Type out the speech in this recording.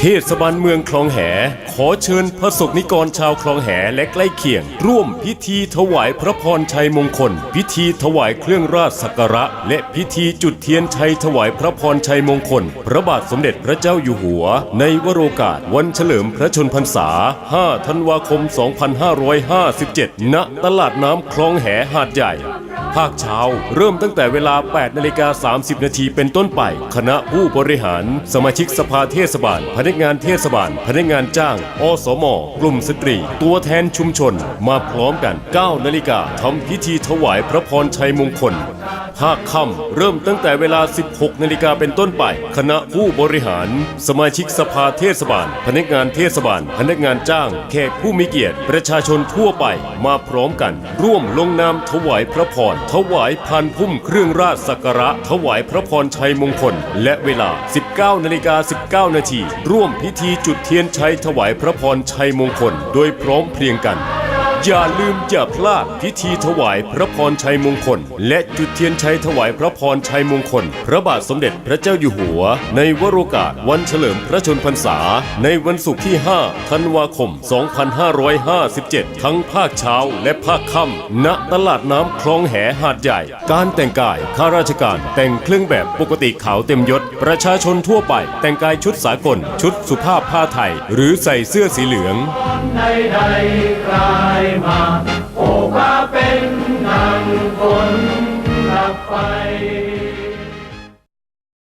เทศบาลเมืองคลองแห ขอเชิญพระสงฆ์นิกรชาวคลองแหและใกล้เคียง ร่วมพิธีถวายพระพรชัยมงคล พิธีถวายเครื่องราชสักการะ และพิธีจุดเทียนชัยถวายพระพรชัยมงคล พระบาทสมเด็จพระเจ้าอยู่หัว ในวโรกาสวันเฉลิมพระชนพรรษา 5 ธันวาคม 2557 ณ ตลาดน้ำคลองแหหาดใหญ่ภาคเช้าเริ่มตั้งแต่เวลา 8 นาฬิกา 30 นาทีเป็นต้นไป คณะผู้บริหาร สมาชิกสภาเทศบาลนักงานเทศบาล พนักงานจ้าง อสม กลุ่มสตรี ตัวแทนชุมชน มาพร้อมกัน 9 นาฬิกาทำพิธีถวายพระพรชัยมงคล ภาคค่ำเริ่มตั้งแต่เวลา 16 นาฬิกาเป็นต้นไป คณะผู้บริหาร สมาชิกสภาเทศบาล พนักงานเทศบาล พนักงานจ้าง แขกผู้มีเกียรติ ประชาชนทั่วไป มาพร้อมกัน ร่วมลงนามถวายพระพร ถวายพันพุ่มเครื่องราชสักการะ ถวายพระพรชัยมงคล และเวลา 19 นาฬิกา 19 นาทีร่ร่วมพิธีจุดเทียนชัยถวายพระพรชัยมงคล โดยพร้อมเพรียงกัน อย่าลืมอย่าพลาดพิธีถวายพระพรชัยมงคล และจุดเทียนชัยถวายพระพรชัยมงคล พระบาทสมเด็จพระเจ้าอยู่หัว ในวโรกาสวันเฉลิมพระชนพรรษา ในวันศุกร์ที่ 5 ธันวาคม 2557 ทั้งภาคเช้าและภาคค่ำณตลาดน้ำคลองแหหาดใหญ่ การแต่งกายข้าราชการแต่งเครื่องแบบปกติขาวเต็มยศ ประชาชนทั่วไป แต่งกายชุดสากล ชุดสุภาพผ้าไทย หรือใส่เสื้อสีเหลือง ใดๆคลายมาโอ้มาเป็นนางคนดับไฟ